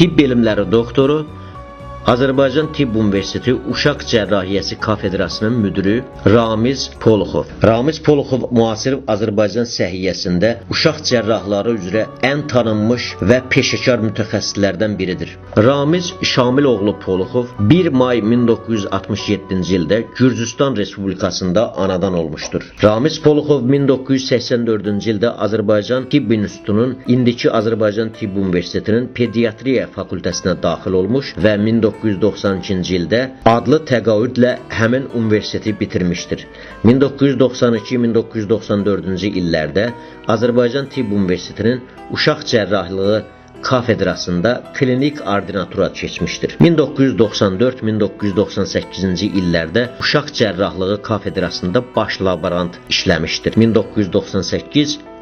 tibb bilimlari doktori Azərbaycan Tibb Universiteti Uşaq Cərrahiyyəsi Kafedrasının müdiri Ramiz Poluxov. Ramiz Poluxov müasir Azərbaycan səhiyyəsində uşaq cərrahları üzrə ən tanınmış və peşəkar mütəxəssislərdən biridir. Ramiz Şamiloğlu Poluxov 1 may 1967-ci ildə Gürcüstan Respublikasında anadan olmuşdur. Ramiz Poluxov 1984-cü ildə Azərbaycan Tibb İnstitutunun indiki Azərbaycan Tibb Universitetinin pediatriya fakültəsinə daxil olmuş və 1992-ci ildə adlı təqaüdlə həmin universiteti bitirmişdir. 1992-1994-cü illərdə Azərbaycan Tibb Universitetinin uşaq cərrahlığı kafedrasında klinik ordinatura keçmişdir. 1994-1998-ci illərdə uşaq cərrahlığı kafedrasında baş laborant işləmişdir.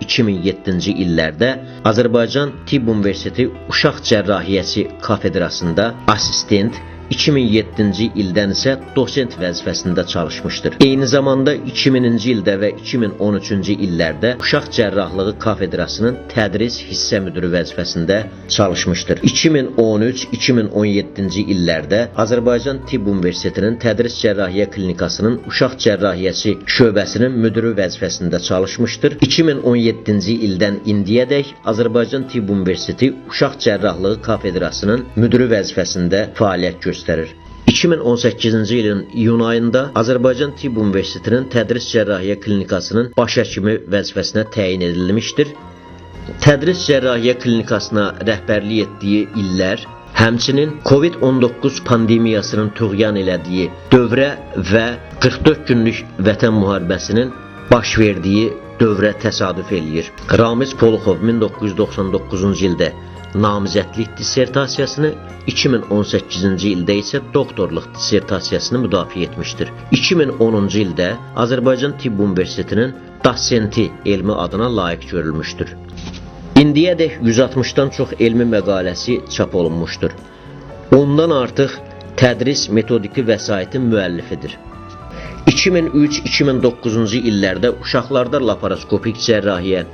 1998-2007-ci illərdə Azərbaycan Tibb Universiteti Uşaq Cərrahiyyəsi kafedrasında assistent 2007-ci ildən isə dosent vəzifəsində çalışmışdır. Eyni zamanda 2000-ci ildə və 2013-cü illərdə Uşaq Cərrahlığı Kafedrasının tədris hissə müdiri vəzifəsində çalışmışdır. 2013-2017-ci illərdə Azərbaycan Tibb Universitetinin Tədris Cərrahiyyə Klinikasının Uşaq Cərrahiyyəsi şöbəsinin müdiri vəzifəsində çalışmışdır. 2017-ci ildən indiyədək Azərbaycan Tibb Universiteti Uşaq Cərrahlığı Kafedrasının müdiri vəzifəsində fəaliyyət göstərir göstərir. 2018-ci ilin iyun ayında Azərbaycan Tibb Universitetinin Tədris Cərrahiyyə Klinikasının baş həkimi vəzifəsinə təyin edilmişdir. Tədris Cərrahiyyə Klinikasına rəhbərlik etdiyi illər Həmçinin COVID-19 pandemiyasının tüğyan elədiyi dövrə və 44 günlük vətən müharibəsinin baş verdiyi dövrə təsadüf eləyir. Ramiz Poluxov 1999-cu ildə namizədlik dissertasiyasını, 2018-ci ildə isə doktorluq dissertasiyasını müdafiə etmişdir. 2010-cu ildə Azərbaycan Tibb Universitetinin dosenti elmi adına layiq görülmüşdür. İndiyədək 160-dan çox elmi məqaləsi çap olunmuşdur. Ondan artıq tədris metodiki vəsaitin müəllifidir. 2003-2009-cu illərdə uşaqlarda laparoskopik cərrahiyyə,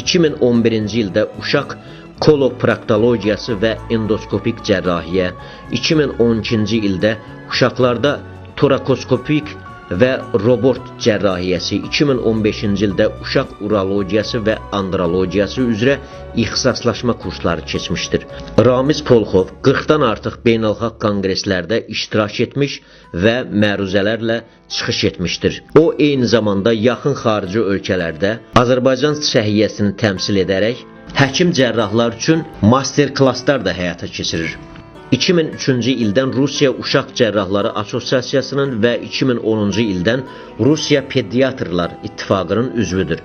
2011-ci ildə uşaq koloproktologiyası və endoskopik cərrahiyyə, 2012-ci ildə uşaqlarda torakoskopik və robot cərrahiyyəsi, 2015-ci ildə uşaq urologiyası və andrologiyası üzrə ixtisaslaşma kursları keçmişdir. Ramiz Polxov 40-dan artıq beynəlxalq konqreslərdə iştirak etmiş və məruzələrlə çıxış etmişdir. O eyni zamanda yaxın xarici ölkələrdə Azərbaycan səhiyyəsini təmsil edərək həkim cərrahlar üçün master klasslar da həyata keçirir. 2003-cü ildən Rusiya Uşaq Cərrahları Assosiasiyasının və 2010-cu ildən Rusiya Pediatrlar İttifaqının üzvüdür.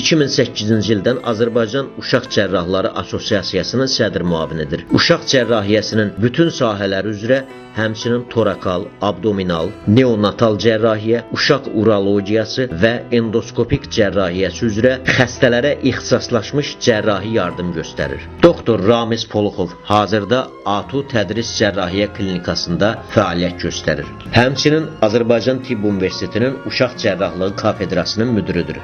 2008-ci ildən Azərbaycan Uşaq Cərrahları Assosiasiyasının sədr müavinidir. Uşaq cərrahiyyəsinin bütün sahələri üzrə həmçinin torakal, abdominal, neonatal cərrahiyyə, uşaq urologiyası və endoskopik cərrahiyyəsi üzrə xəstələrə ixtisaslaşmış cərrahi yardım göstərir. Doktor Ramiz Poluxov hazırda ATU Tədris Cərrahiyyə Klinikasında fəaliyyət göstərir. Həmçinin Azərbaycan Tibb Universitetinin Uşaq Cərrahlığı kafedrasının müdürüdür.